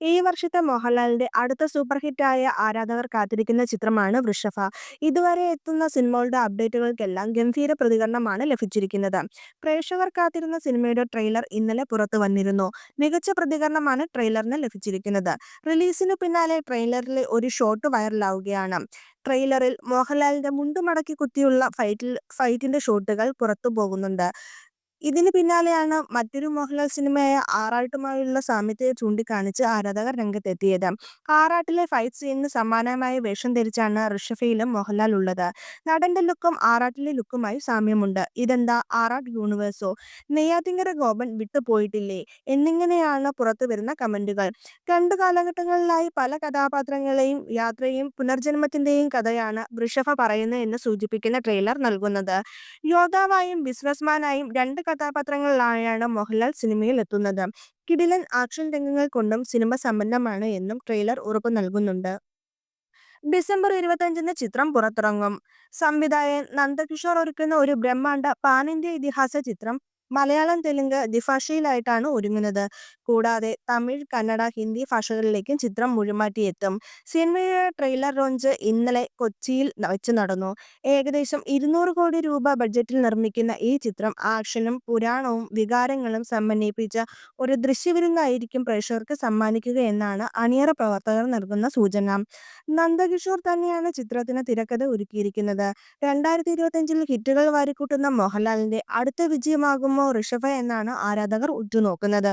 ഈ വർഷത്തെ മോഹൻലാലിന്റെ അടുത്ത സൂപ്പർ ഹിറ്റായ ആരാധകർ കാത്തിരിക്കുന്ന ചിത്രമാണ് വൃഷഭ. ഇതുവരെ എത്തുന്ന സിനിമകളുടെ അപ്ഡേറ്റുകൾക്കെല്ലാം ഗംഭീര പ്രതികരണമാണ് ലഭിച്ചിരിക്കുന്നത്. പ്രേക്ഷകർ കാത്തിരുന്ന സിനിമയുടെ ട്രെയിലർ ഇന്നലെ പുറത്തു വന്നിരുന്നു മികച്ച പ്രതികരണമാണ് ട്രെയിലറിന് ലഭിച്ചിരിക്കുന്നത്. റിലീസിനു പിന്നാലെ ട്രെയിലറിലെ ഒരു ഷോട്ട് വൈറലാവുകയാണ്. ട്രെയിലറിൽ മോഹൻലാലിന്റെ മുണ്ട് മടക്കി കുത്തിയുള്ള ഫൈറ്റിന്റെ ഷോട്ടുകൾ പുറത്തുപോകുന്നുണ്ട്. ഇതിന് പിന്നാലെയാണ് മറ്റൊരു മോഹൻലാൽ സിനിമയായ ആറാട്ടുമായുള്ള സാമ്യത്തെ ചൂണ്ടിക്കാണിച്ച് ആരാധകർ രംഗത്തെത്തിയത്. ആറാട്ടിലെ ഫൈറ്റ് സീനിന് സമാനമായ വേഷം ധരിച്ചാണ് ഋഷഭയിലും മോഹൻലാൽ ഉള്ളത്. നടന്റെ ലുക്കും ആറാട്ടിലെ ലുക്കുമായി സാമ്യമുണ്ട്. ഇതെന്താ ആറാട്ട് യൂണിവേഴ്സോ? നെയ്യാറ്റിൻകര ഗോപൻ വിട്ടുപോയിട്ടില്ലേ? എന്നിങ്ങനെയാണ് പുറത്തു വരുന്ന കമന്റുകൾ. രണ്ടു കാലഘട്ടങ്ങളിലായി പല കഥാപാത്രങ്ങളെയും യാത്രയും പുനർജന്മത്തിന്റെയും കഥയാണ് ഋഷഫ പറയുന്നത് എന്ന് സൂചിപ്പിക്കുന്ന ട്രെയിലർ നൽകുന്നത്. യോദ്ധാവായും ബിസിനസ്മാനായും രണ്ട് കഥാപാത്രങ്ങളിലായാണ് മോഹൻലാൽ സിനിമയിൽ എത്തുന്നത്. കിടിലൻ ആക്ഷൻ രംഗങ്ങൾ കൊണ്ടും സിനിമ സമ്പന്നമാണ് എന്നും ട്രെയിലർ ഉറപ്പ് നൽകുന്നുണ്ട്. ഡിസംബർ ഇരുപത്തിയഞ്ചിന് ചിത്രം പുറത്തിറങ്ങും. സംവിധായകൻ നന്ദകിഷോർ ഒരുക്കുന്ന ഒരു ബ്രഹ്മാണ്ട പാൻ ഇതിഹാസ ചിത്രം മലയാളം തെലുങ്ക് ദ്വിഭാഷയിലായിട്ടാണ് ഒരുങ്ങുന്നത്. കൂടാതെ തമിഴ് കന്നഡ ഹിന്ദി ഭാഷകളിലേക്കും ചിത്രം മൊഴിമാറ്റിയെത്തും. സിനിമയുടെ ട്രെയിലർ ലോഞ്ച് ഇന്നലെ കൊച്ചിയിൽ വെച്ച് നടന്നു. ഏകദേശം ഇരുന്നൂറ് കോടി രൂപ ബഡ്ജറ്റിൽ നിർമ്മിക്കുന്ന ഈ ചിത്രം ആക്ഷനും പുരാണവും വികാരങ്ങളും സമന്വയിപ്പിച്ച ഒരു ദൃശ്യവിരുന്നായിരിക്കും പ്രേക്ഷകർക്ക് സമ്മാനിക്കുക എന്നാണ് അണിയറ പ്രവർത്തകർ നൽകുന്ന സൂചന. നന്ദകിഷോർ തന്നെയാണ് ചിത്രത്തിന് തിരക്കഥ ഒരുക്കിയിരിക്കുന്നത്. രണ്ടായിരത്തി ഇരുപത്തിയഞ്ചിൽ ഹിറ്റുകൾ വാരിക്കൂട്ടുന്ന മോഹൻലാലിന്റെ അടുത്ത വിജയമാകുമോ ഋഷഭ എന്നാണ് ആരാധകർ ഉറ്റുനോക്കുന്നത്.